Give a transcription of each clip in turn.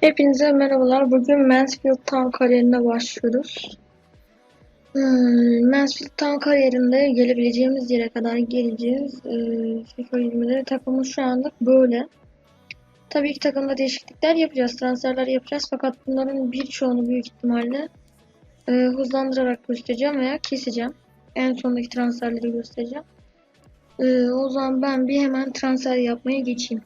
Hepinize merhabalar. Bugün Mansfield Town kariyerine başlıyoruz. Hmm, Mansfield Town kariyerinde gelebileceğimiz yere kadar geleceğiz. Ee, FIFA 20'de takımımız şu anlık böyle. Tabii ki takımda değişiklikler yapacağız, transferler yapacağız. Fakat bunların birçoğunu büyük ihtimalle e, hızlandırarak göstereceğim veya keseceğim. En sondaki transferleri göstereceğim. Ee, o zaman ben bir hemen transfer yapmaya geçeyim.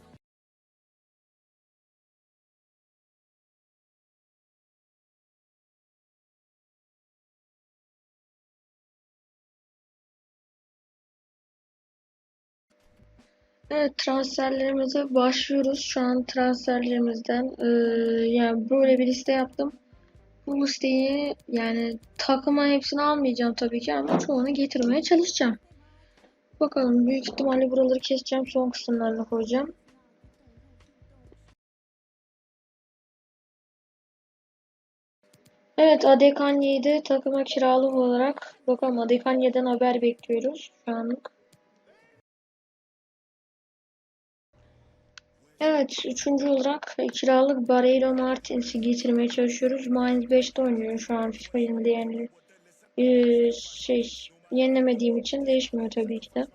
Evet transferlerimize başlıyoruz. Şu an transferlerimizden e, yani böyle bir liste yaptım. Bu listeyi yani takıma hepsini almayacağım tabii ki ama çoğunu getirmeye çalışacağım. Bakalım büyük ihtimalle buraları keseceğim son kısımlarına koyacağım. Evet Adekanye'yi de takıma kiralı olarak bakalım Adekanye'den haber bekliyoruz şu anlık. Evet, üçüncü olarak kiralık Barreiro Martins'i getirmeye çalışıyoruz. Mainz 5'te oynuyor şu an FIFA 20'de yani. Ee, şey, yenilemediğim için değişmiyor tabii ki de.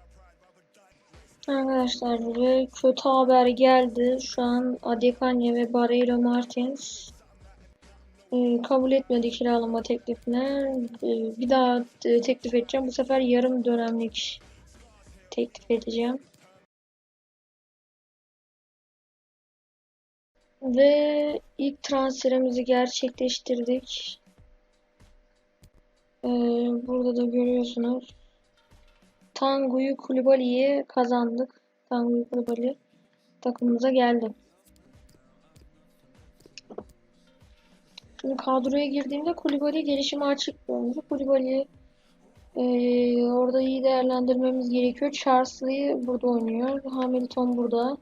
Arkadaşlar ve kötü haber geldi. Şu an Adekanye ve Barreiro Martins e, kabul etmedi kiralama teklifine. E, bir daha e, teklif edeceğim. Bu sefer yarım dönemlik teklif edeceğim. Ve ilk transferimizi gerçekleştirdik. Ee, burada da görüyorsunuz. Tangu'yu Kulibali'yi kazandık. Tangu'yu Kulibali takımımıza geldi. Şimdi kadroya girdiğimde Kulibali gelişime açık bir oyuncu. Kulibali'yi e, orada iyi değerlendirmemiz gerekiyor. Charles'ı burada oynuyor. Hamilton burada.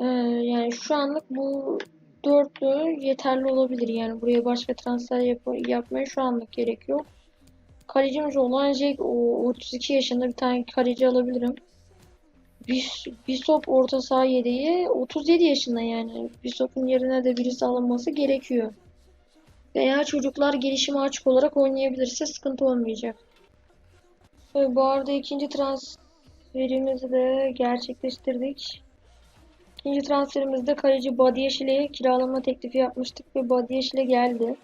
Ee, yani şu anlık bu dörtlü yeterli olabilir. Yani buraya başka transfer yap yapmaya şu anlık gerek yok. Kalecimiz olan Jack o 32 yaşında bir tane kaleci alabilirim. Bir, Bisop orta saha yedeği 37 yaşında yani. Bisop'un yerine de birisi alınması gerekiyor. Veya çocuklar gelişime açık olarak oynayabilirse sıkıntı olmayacak. Ve bu arada ikinci transferimizi de gerçekleştirdik. İkinci transferimizde kaleci Badiyeşile'ye kiralama teklifi yapmıştık ve Badiyeşile geldi.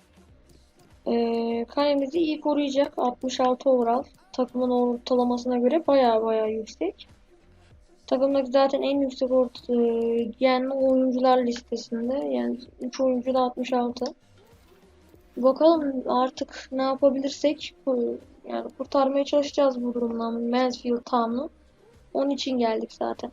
Ee, kalemizi iyi koruyacak. 66 overall. Takımın ortalamasına göre baya baya yüksek. Takımdaki zaten en yüksek orta, e, genli oyuncular listesinde. Yani 3 oyuncu da 66. Bakalım artık ne yapabilirsek yani kurtarmaya çalışacağız bu durumdan Mansfield Town'u. Onun için geldik zaten.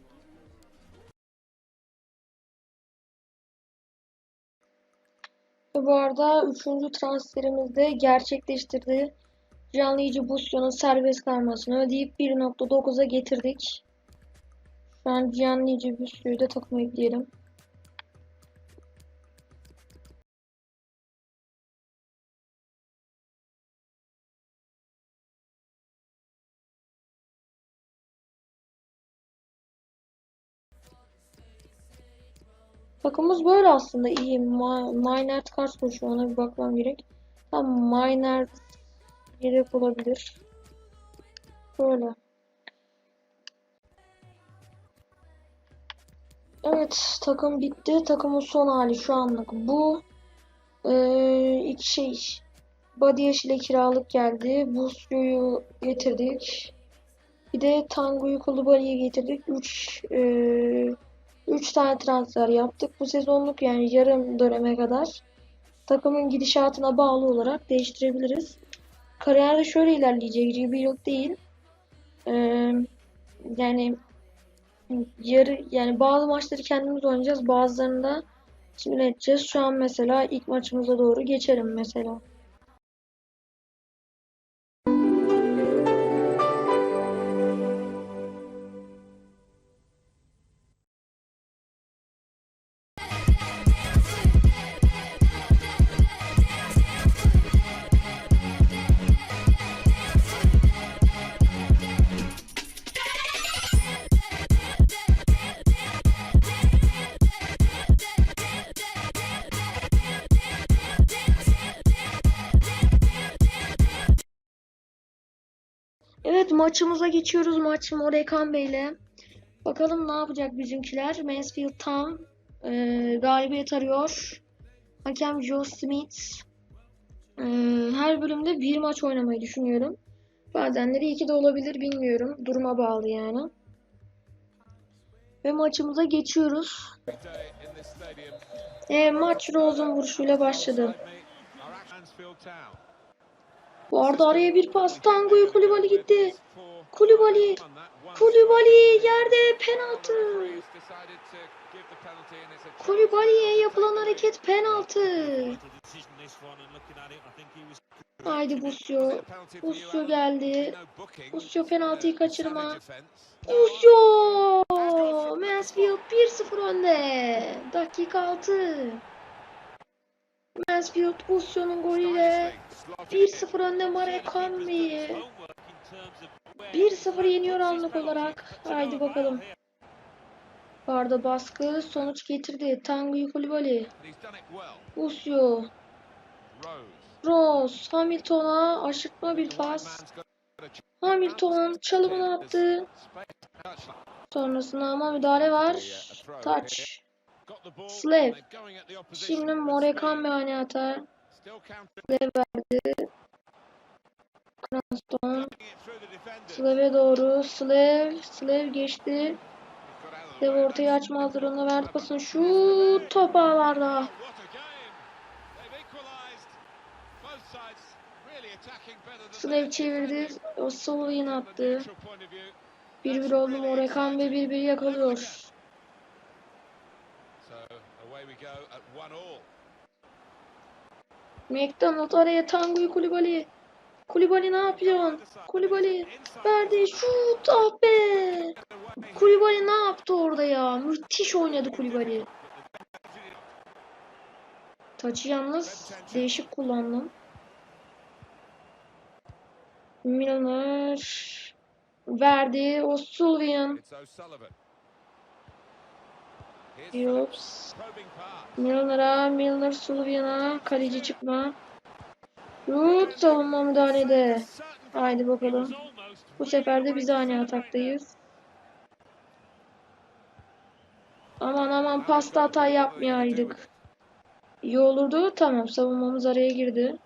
Ve bu arada üçüncü transferimizde gerçekleştirdi. Canlayıcı Busyon'un serbest kalmasını ödeyip 1.9'a getirdik. Şu an Canlayıcı Busyo'yu da takıma ekleyelim. Takımımız böyle aslında iyi. Maynard kaç koşuyor ona bir bakmam gerek. Tam Maynard yedek olabilir. Böyle. Evet takım bitti. Takımın son hali şu anlık bu. Ee, iki şey. Badiyeş ile kiralık geldi. Buslu'yu getirdik. Bir de Tangu'yu Kulubali'ye getirdik. 3 ee, 3 tane transfer yaptık. Bu sezonluk yani yarım döneme kadar takımın gidişatına bağlı olarak değiştirebiliriz. Kariyerde şöyle ilerleyecek gibi yok değil. Ee, yani yarı yani bazı maçları kendimiz oynayacağız. Bazılarında simüle edeceğiz. Şu an mesela ilk maçımıza doğru geçelim mesela. Maçımıza geçiyoruz. Maç Morekan Bey'le. Bakalım ne yapacak bizimkiler. Mansfield tam e, galibiyet arıyor. Hakem Joe Smith. E, her bölümde bir maç oynamayı düşünüyorum. Bazenleri iki de olabilir bilmiyorum. Duruma bağlı yani. Ve maçımıza geçiyoruz. E, maç Rose'un vuruşuyla başladı. Bu araya bir pas. Tangu'yu Kulübali gitti. Kulübali. Kulübali yerde penaltı. Kulübali'ye yapılan hareket penaltı. Haydi Busio. Busio geldi. Busio penaltıyı kaçırma. Busio! Mansfield 1-0 önde. Dakika 6. Mansfield Busio'nun golüyle 1-0 önde Marekambi'yi. 1-0 yeniyor anlık olarak. Haydi bakalım. Barda baskı sonuç getirdi. Tanguy Kulübali. Busio. Rose. Hamilton'a aşırtma bir pas. Hamilton çalımını attı. Sonrasında ama müdahale var. Touch. Slav. Şimdi Morekan bir atar. Slav verdi. Cranston. Slav'e doğru. Slav. Slav geçti. Slav ortaya açma hazırlığına verdi pasını. Şu top ağlarda. Slav çevirdi. O Sullivan attı. 1-1 oldu Morekan ve 1-1 yakalıyor. McDonald araya Tanguy Kulübali. Kulübali ne yapıyorsun? Kulübali verdi şut ah be. Kulübali ne yaptı orada ya? Müthiş oynadı Kulübali. Taçı yalnız değişik kullandım. Milner verdi. O Sullivan. Yops. Milner'a, Milner Sullivan'a kaleci çıkma. Şut savunma müdahalede. Haydi bakalım. Bu sefer de biz aynı ataktayız. Aman aman pasta hata yapmayaydık. İyi olurdu. Tamam savunmamız araya girdi.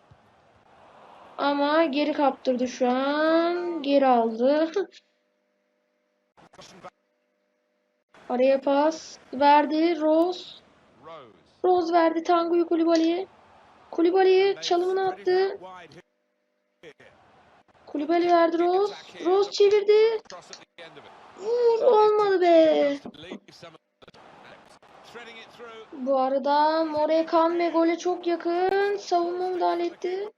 Ama geri kaptırdı şu an. Geri aldı. Araya pas. Verdi. Rose. Rose verdi Tangu'yu Kulübali'ye. Kulübali'ye çalımını attı. Kulübali verdi Rose. Rose çevirdi. Vur olmadı be. Bu arada Morekan ve gole çok yakın. Savunma müdahale etti.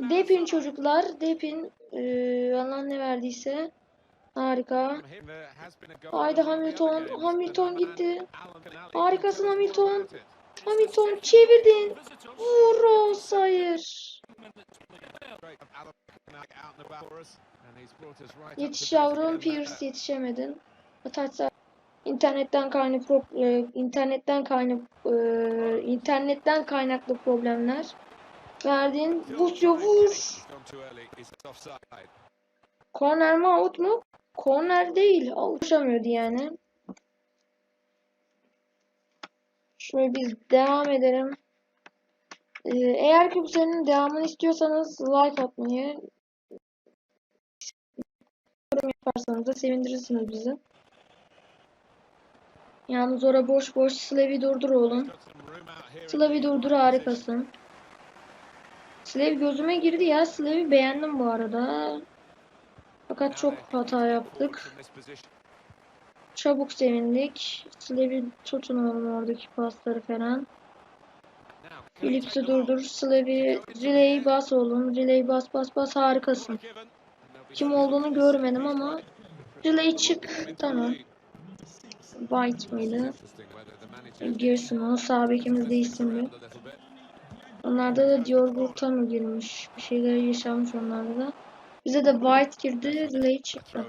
Depin çocuklar. Depin ee, Allah ne verdiyse. Harika. Haydi Hamilton. Hamilton gitti. Harikasın Hamilton. Hamilton çevirdin. Vur Rose hayır. Yetiş yavrum Pierce yetişemedin. Ataçlar internetten kaynaklı pro- e, internetten kaynak e, internetten kaynaklı problemler. Verdin. Busio vur. Korner mi out mu? Korner değil. Ulaşamıyordu yani. Şöyle biz devam edelim. Ee, eğer ki bu serinin devamını istiyorsanız like atmayı yorum yaparsanız da sevindirirsiniz bizi. Yalnız orada boş boş Slav'i durdur oğlum. Slav'i durdur harikasın. Slav gözüme girdi ya. Slav'i beğendim bu arada. Fakat çok hata yaptık. Çabuk sevindik. Slav'i tutun oğlum oradaki pasları falan. Phillips'i durdur. Slav'i relay bas oğlum. Relay bas bas bas harikasın. Kim olduğunu görmedim ama relay çık. Tamam. White mıydı? Girsin o. Sağ bekimiz de isimli. Onlarda da Dior Burtano girmiş. Bir şeyler yaşanmış onlarda da. Bize de White girdi. Relay çıktı.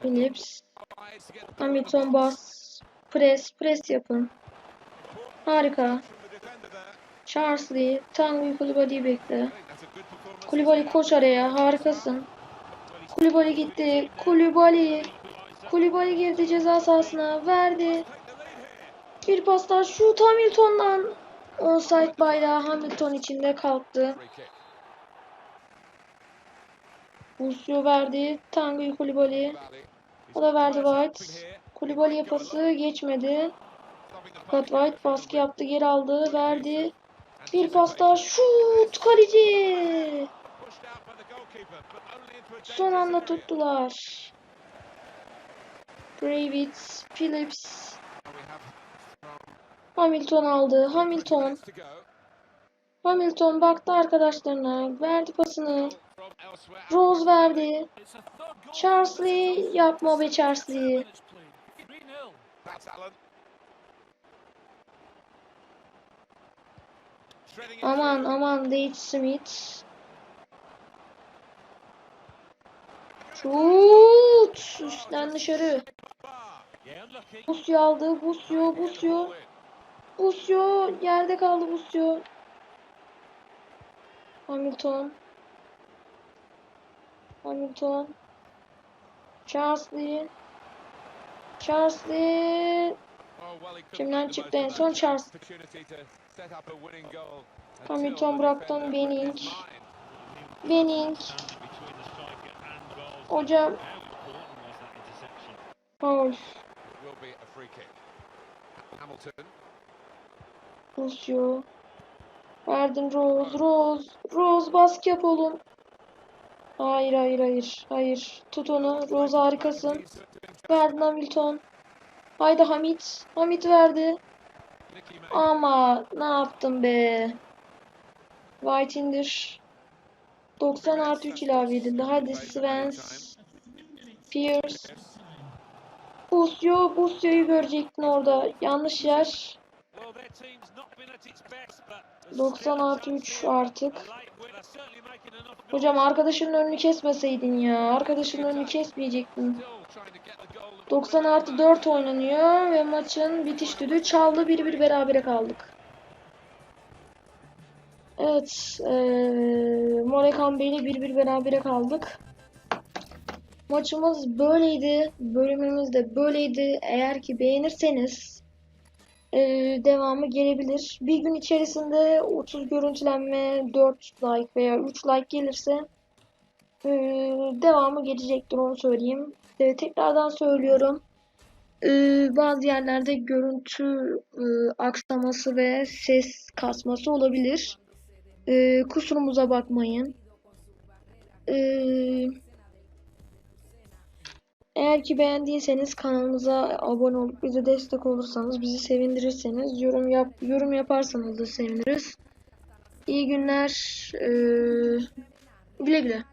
Phillips. Hamilton bas. Press. Press yapın. Harika. Charles Lee. Tanguy Kulübali'yi bekle. Kulübali koş araya. Harikasın. Kulübali gitti. Kulübali. Kulübali girdi ceza sahasına. Verdi. Bir pas daha şut Hamilton'dan. Offside bayrağı Hamilton içinde kalktı. Busio verdi. Tanguy Kulübali. O da verdi White. Kulübali'ye pası geçmedi. Fakat White baskı yaptı. Geri aldı. Verdi. Bir pas daha şut. Kaleci. Son anda tuttular. Gravitz, Phillips, Hamilton aldı. Hamilton. Hamilton baktı arkadaşlarına. Verdi pasını. Rose verdi. Charsley yapma be Charsley. Aman aman Dave Smith. Şut. Üstten dışarı. Busio aldı. Busio, Busio. Busio yerde kaldı Busio. Hamilton. Hamilton. Charsley. Charsley. Kimden çıktı en son Charles. Hamilton bıraktı Benning. Benning. Hocam. Foul. Lucio. Verdin Rose. Rose. Rose baskı yap oğlum. Hayır hayır hayır. Hayır. Tut onu. Rose harikasın. Verdin Hamilton. Haydi Hamit. Hamit verdi. Ama ne yaptın be? White indir. 90 artı 3 ilave edildi. Hadi Svens. Pierce. Busio. Busio'yu görecektin orada. Yanlış yer. 90 artı 3 artık. Hocam arkadaşının önünü kesmeseydin ya. Arkadaşının önünü kesmeyecektin. 90 artı 4 oynanıyor ve maçın bitiş düdüğü çaldı. 1-1 berabere kaldık. Evet. Ee, Morecambe ile 1-1 berabere kaldık. Maçımız böyleydi. Bölümümüz de böyleydi. Eğer ki beğenirseniz ee, devamı gelebilir. Bir gün içerisinde 30 görüntülenme, 4 like veya 3 like gelirse ee, devamı gelecektir onu söyleyeyim. Ee, tekrardan söylüyorum. Ee, bazı yerlerde görüntü e, aksaması ve ses kasması olabilir. Ee, kusurumuza bakmayın. Ee, eğer ki beğendiyseniz kanalımıza abone olup bize destek olursanız, bizi sevindirirseniz, yorum yap yorum yaparsanız da seviniriz. İyi günler. Ee, güle güle.